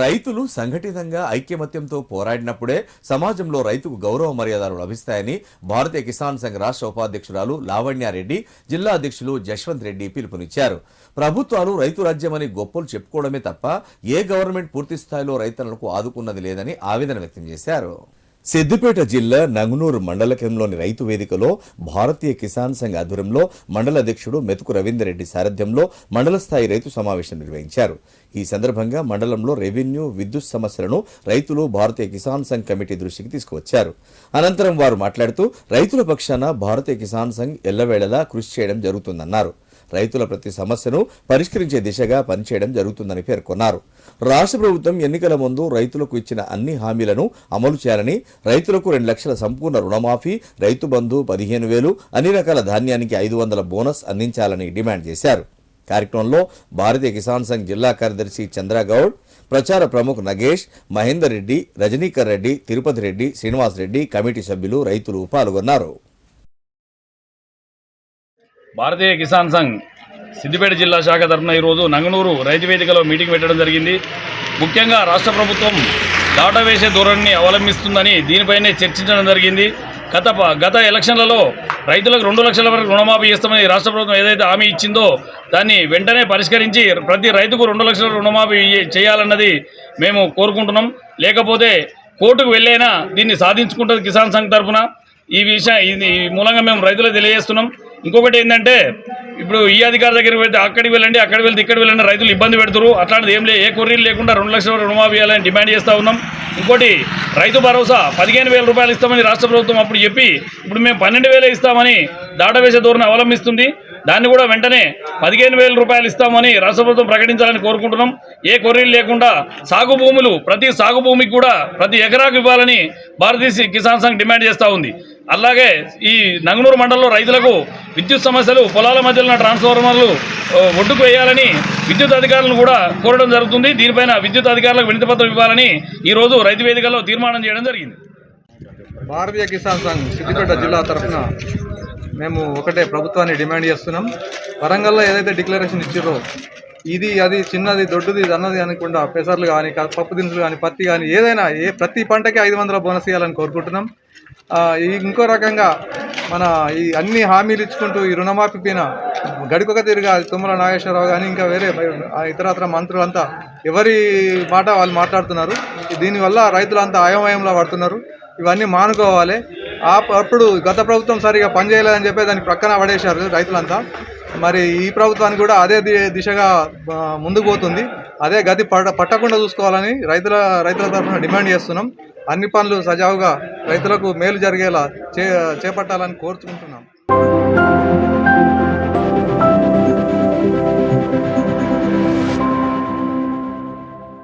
రైతులు సంఘటితంగా ఐక్యమత్యంతో పోరాడినప్పుడే సమాజంలో రైతుకు గౌరవ మర్యాదలు లభిస్తాయని భారతీయ కిసాన్ సంఘ్ రాష్ట్ర ఉపాధ్యక్షురాలు లావణ్యారెడ్డి జిల్లా అధ్యక్షులు జశ్వంత్ రెడ్డి పిలుపునిచ్చారు. ప్రభుత్వాలు రైతు రాజ్యమని గొప్పలు చెప్పుకోవడమే తప్ప ఏ గవర్నమెంట్ పూర్తి స్థాయిలో రైతులకు ఆదుకున్నది లేదని ఆవేదన వ్యక్తం చేశారు. సిద్దిపేట జిల్లా నంగునూరు మండల కేంద్రంలోని రైతు వేదికలో భారతీయ కిసాన్ సంఘ్ ఆధ్వర్యంలో మండల అధ్యక్షుడు మెతుకు రవీందర్రెడ్డి సారథ్యంలో మండల స్థాయి రైతు సమావేశం నిర్వహించారు. ఈ సందర్భంగా మండలంలో రెవెన్యూ విద్యుత్ సమస్యలను రైతులు భారతీయ కిసాన్ సంఘ్ కమిటీ దృష్టికి తీసుకువచ్చారు. అనంతరం వారు మాట్లాడుతూ రైతుల పక్షాన భారతీయ కిసాన్ సంఘ్ ఎల్లవేళలా కృషి చేయడం జరుగుతుందన్నారు. రైతుల ప్రతి సమస్యను పరిష్కరించే దిశగా పనిచేయడం జరుగుతుందని పేర్కొన్నారు. రాష్ట్ర ప్రభుత్వం ఎన్నికల ముందు రైతులకు ఇచ్చిన అన్ని హామీలను అమలు చేయాలని రైతులకు రెండు లక్షల సంపూర్ణ రుణమాఫీ రైతు బంధు పదిహేను వేలు అన్ని రకాల ధాన్యానికి ఐదు వందల బోనస్ అందించాలని డిమాండ్ చేశారు. కార్యక్రమంలో భారతీయ కిసాన్ సంఘ్ జిల్లా కార్యదర్శి చంద్రగౌడ్ ప్రచార ప్రముఖ్ నగేష్ మహేందర్ రెడ్డి రజనీకర్ రెడ్డి తిరుపతి రెడ్డి శ్రీనివాస్ రెడ్డి కమిటీ సభ్యులు రైతులు పాల్గొన్నారు. భారతీయ కిసాన్ సంఘ్ సిద్దిపేట జిల్లా శాఖ తరఫున ఈరోజు నంగనూరు రైతు వేదికలో మీటింగ్ పెట్టడం జరిగింది. ముఖ్యంగా రాష్ట్ర ప్రభుత్వం దాటవేసే ధోరణిని అవలంబిస్తుందని దీనిపైనే చర్చించడం జరిగింది. గత గత ఎలక్షన్లలో రైతులకు రెండు లక్షల వరకు రుణమాఫీ ఇస్తామని రాష్ట్ర ప్రభుత్వం ఏదైతే హామీ ఇచ్చిందో దాన్ని వెంటనే పరిష్కరించి ప్రతి రైతుకు రెండు లక్షల రుణమాఫీ చేయాలన్నది మేము కోరుకుంటున్నాం. లేకపోతే కోర్టుకు వెళ్ళైనా దీన్ని సాధించుకుంటుంది కిసాన్ సంఘ్ తరఫున. ఈ విషయం ఈ మూలంగా మేము రైతులకు తెలియజేస్తున్నాం. ఇంకొకటి ఏంటంటే ఇప్పుడు ఈ అధికారి దగ్గరికి వెళ్తే అక్కడికి వెళ్ళండి అక్కడికి వెళ్తే ఇక్కడికి వెళ్ళండి రైతులు ఇబ్బంది పెడుతురు అట్లాంటిది ఏం లేదు ఏ కొర్రీలు లేకుండా రెండు లక్షల రుణమాఫీ ఇవ్వాలని డిమాండ్ చేస్తూ ఉన్నాం. ఇంకోటి రైతు భరోసా పదిహేను వేల రూపాయలు ఇస్తామని రాష్ట్ర ప్రభుత్వం అప్పుడు చెప్పి ఇప్పుడు మేము పన్నెండు వేలే ఇస్తామని దాటవేసే ధోరణి అవలంబిస్తుంది. దాన్ని కూడా వెంటనే పదిహేను వేల రూపాయలు ఇస్తామని రాష్ట్ర ప్రభుత్వం ప్రకటించాలని కోరుకుంటున్నాం. ఏ కొర్రీలు లేకుండా సాగు భూములు ప్రతి సాగు భూమికి కూడా ప్రతి ఎకరాకు ఇవ్వాలని భారతీయ కిసాన్ సంఘ్ డిమాండ్ చేస్తూ ఉంది. అలాగే ఈ నంగనూరు మండలంలో రైతులకు విద్యుత్ సమస్యలు పొలాల మధ్యలో ట్రాన్స్ఫార్మర్లు ఒడ్డుకు వేయాలని విద్యుత్ అధికారులను కూడా కోరడం జరుగుతుంది. దీనిపైన విద్యుత్ అధికారులకు వినతిపత్రం ఇవ్వాలని ఈ రోజు రైతు వేదికలో తీర్మానం చేయడం జరిగింది. భారతీయ కిసాన్ సంఘ్ సిద్దిపేట జిల్లా తరఫున మేము ఒకటే ప్రభుత్వాన్ని డిమాండ్ చేస్తున్నాం. వరంగల్లో ఏదైతే డిక్లరేషన్ ఇచ్చారో ఇది అది చిన్నది దొడ్డుది ఇది అన్నది అనకుండా పెసర్లు కానీ పప్పు దినుసులు కానీ పత్తి కానీ ఏదైనా ఏ ప్రతి పంటకి ఐదు వందల బోనస్ ఇవ్వాలని కోరుకుంటున్నాం. ఇంకో రకంగా మన ఈ అన్ని హామీలు ఇచ్చుకుంటూ ఈ రుణమాఫీ పైన గడికొక తిరిగా తుమ్మల నాగేశ్వరరావు కానీ ఇంకా వేరే ఇతరత్ర మంత్రులంతా ఎవరి మాట వాళ్ళు మాట్లాడుతున్నారు. దీనివల్ల రైతులంతా అయోమయంలో పడుతున్నారు. ఇవన్నీ మానుకోవాలి. అప్పుడు గత ప్రభుత్వం సరిగా పనిచేయలేదని చెప్పి దాన్ని ప్రక్కన పడేశారు రైతులంతా. మరి ఈ ప్రభుత్వానికి కూడా అదే ది- దిశగా ముందుకు పోతుంది. అదే గతి పడ పట్టకుండా చూసుకోవాలని రైతుల రైతుల తరఫున డిమాండ్ చేస్తున్నాం. అన్ని పనులు సజావుగా రైతులకు మేలు జరిగేలా చే చేపట్టాలని కోరుకుంటున్నాం